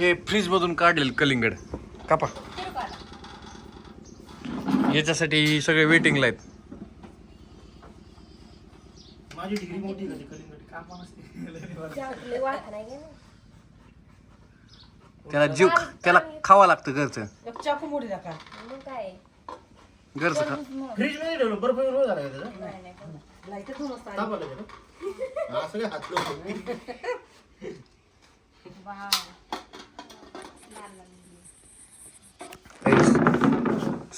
हे फ्रीज मधून काढलेलं कलिंगड कापा? याच्यासाठी सगळे वेटिंगला आहेत माझी डिग्री मोठी झाली कलिंगड नसते. त्याला जीव त्याला खावा लागतं घरचं एक चाकू मोठी दाखवा घरचं खा फ्रीजमध्ये ठेवलं झाला का त्याचा आली. हा, हात. वाव.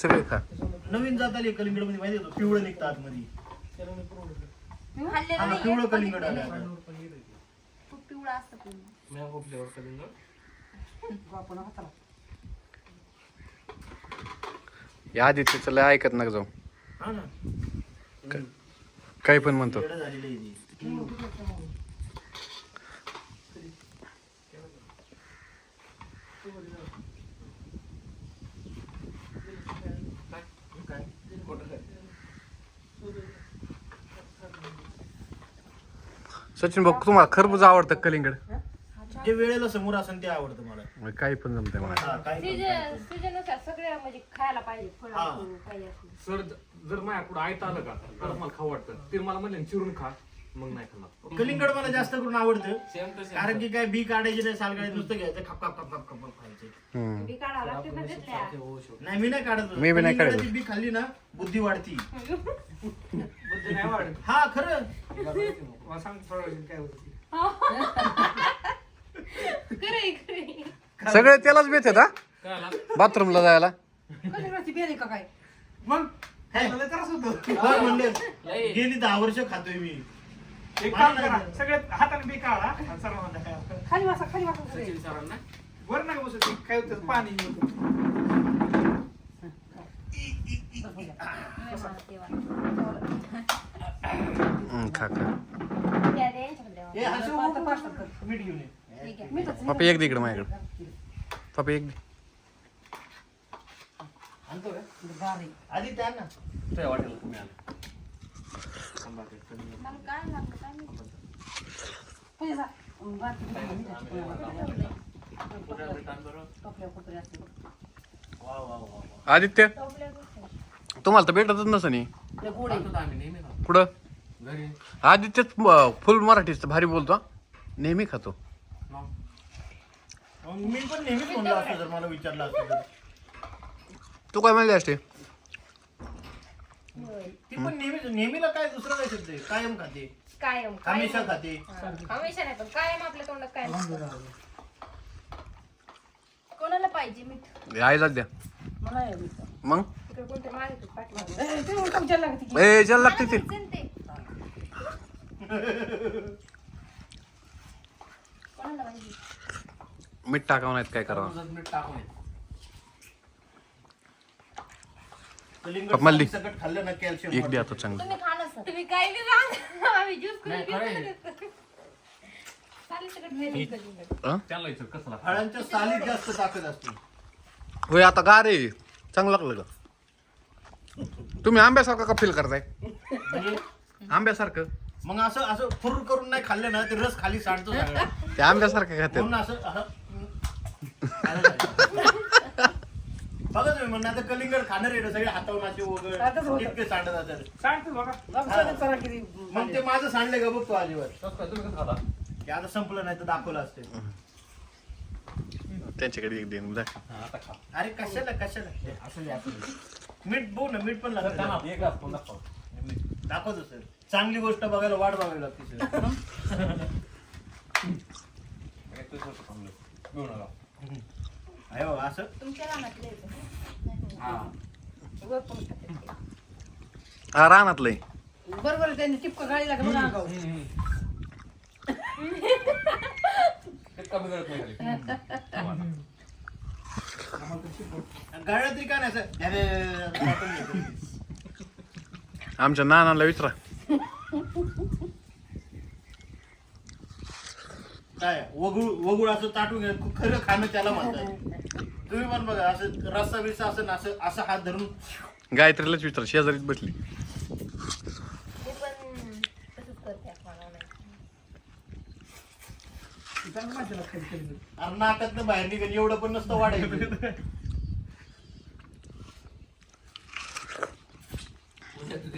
सगळे खा नवीन जात आली कलिंगडमध्ये माहिती? पिवळं निघतं आतमध्ये मी खाल्लेलं हा, नाहीये, पिवळं कलिंगड आलं आहे. आता. खूप पिवळं असतं पूर्ण. बापून हाताला. या आदित्यचं लय ऐकत नका जाऊ हा ना काही पण म्हणतो झालेलं आहे ते. काय? सचिन भाऊ तुम्हाला खरबूज आवडतं कलिंगड? जे वेळेला समोर असेल ते आवडतं मला. काही पण जमतंय मला. हा, काय पण, काय सीजन पण. सीजनुसार सगळं म्हणजे खायला पाहिजे फळ हा. असो, काही असो. सर जर माझ्या पुढे आयत आलं का तर मला खाऊ वाटतं. ते मला म्हणले चिरून खा मग नाही खाणार. कलिंगड मला जास्त करून आवडतं. कारण की काय बी काढायची नाही साल काढायची नुसतं घ्यायचं खप खप खप खप खप खप खायचे. हम्म. बी काढावं लागते ना. नाही मी नाही काढत. मी बी नाही काढत. बी खाल्ली ना बुद्धी वाढती. बुद्धी नाही वाढत. हा खरं. मला सांग थोडं वेळ काय होतं ते. खरंय, खरंय. सगळे त्यालाच बेत आहेत हा? बाथरूमला जायला का काय मग हे, मला त्रास होतो बघ म्हणले लय. गेली दहा वर्ष खातोय मी एक काम करा सगळ्यात हाताने बी काढा आणि सर्वांना द्या. खाली वासा खाली वासा सगळे. सचिन सरांना वर नका बसू ते काय होतं पाणी येतं. नाही मला तेव्हा. हम्म, खा खा द्या, द्या यांच्याकडे द्या. हे असं पाच- उभं पाच करून कर. मीठ घेऊन ये ठीक आहे. मीठच- पप्पा एक दे इकडे माझ्याकडे। पप्पा एक दे। आदित्य. तुम्हाला तर भेटतच नसं नाही. कुठं? घरी आदित्यच फुल मराठीच भारी बोलतो हा. नेहमी खातो मग. मी पण नेहमीच म्हणलो असतो जर मला विचारलं असतं तर तू काय म्हणले असते होय. ती पण नेहमीच नेहमीला काय दुसरं काय शब्द आहे कायम खाते कायम हमेशा कायम. खाते हा, हमेशा नाही पण कायम आपल्या तोंडात काय कोणाला पाहिजे मीठ द्या मला. मग कोणते. ए, विचारायला लागते ते. कोणाला पाहिजे मीठ टाकावं नाहीत काय करावं? दुधात मीठ टाकून ये. कलिंगड मल्ली. सकट खाल्लं ना कॅल्शियम एक दे आता चांगलं. तुम्ही खाणं सर. तुम्ही काही बी सांगा आम्ही ज्यूस करून नाही, खरं आहे. हं? कसं लागतं? फळांच्या सालीत जास्त ताकद असते. होय आता गार आहे. चांगलं लागलं का तुम्ही आंब्यासारखं का फील करताय? म्हणजे? आंब्यासारखं. मग असं असं फुर करून नाही खाल्लं ना ते रस खाली सांडतो सगळा. ते आंब्यासारखं खाते. म्हणून असं असं खायला पाहिजे. बघा तुम्ही म्हणणं आता कलिंगड खाणार आहे ना सगळे हातावर असे आताच वगैरे. इतके सांडत जातात सांगतो बघा. जाऊ, चला किती मग ते माझं सांडलं का बघतो खाता? की आता संपलं नाही तर दाखवलं असते. त्यांच्याकडे एक दिन जा. हा, आता खा. अरे कशाला कशाला. मीठ बघ ना मीठ पण लागतं. दाखवतो सर. चांगली गोष्ट बघायला वाट बघावी लागते सर. आहे असं तुमच्या रानातले आहे? हा. वर पण टाकायचे. हा रानातलंय बरोबर त्यांनी टिपका गाडीला का बघा अंगावर. हम्म, हम्म. ते कमी करत नाही खाली. गाड्या तरी काय नाही असं घेतो. आमच्या नानाला विचारा काय वगुळ वगुळ असं ताटून घ्या खरं खाणं त्याला म्हणतात तुम्ही पण बघा असं रस्सा बिस्सा असं ना असं असं हात धरून गायत्रीलाच विचारा शेजारीच बसली ते पण तसंच करते आपण नाही. चांगलं माहिती लागतं कधी कधी अरे नाकात बाहेर निघेल एवढं पण नसतं वाढायचं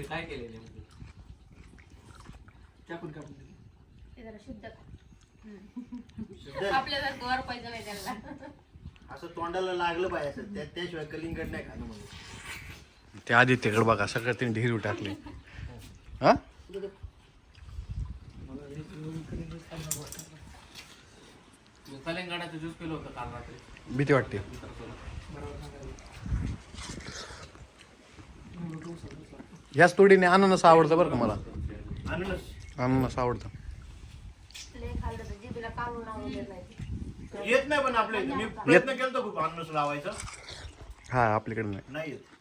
काय केले नेमकं कापून कापून दिली. ते जरा शुद्ध खा. आपल्याला वर पाहिजे नाही त्यांना. असं तोंडाला लागलं पाहिजे असं. त्या- त्याशिवाय कलिंगड नाही खाणं म्हणजे ते आदित्यकडे बघा सगळं तिने ढिरू टाकले हा? मला कधी कधी खायला वाटतं. कलिंगडाचं ज्यूस पिलं होतं काल रात्री. भीती वाटते. ह्याच तोडीने अननस आवडतं बरं का मला? अननस? अननस आवडतं. तर काढून नाही येत नाही पण आपल्या इथे. मी प्रयत्न केला खूप अननस लावायचा. हा आपल्याकडे नाही. नाही येत.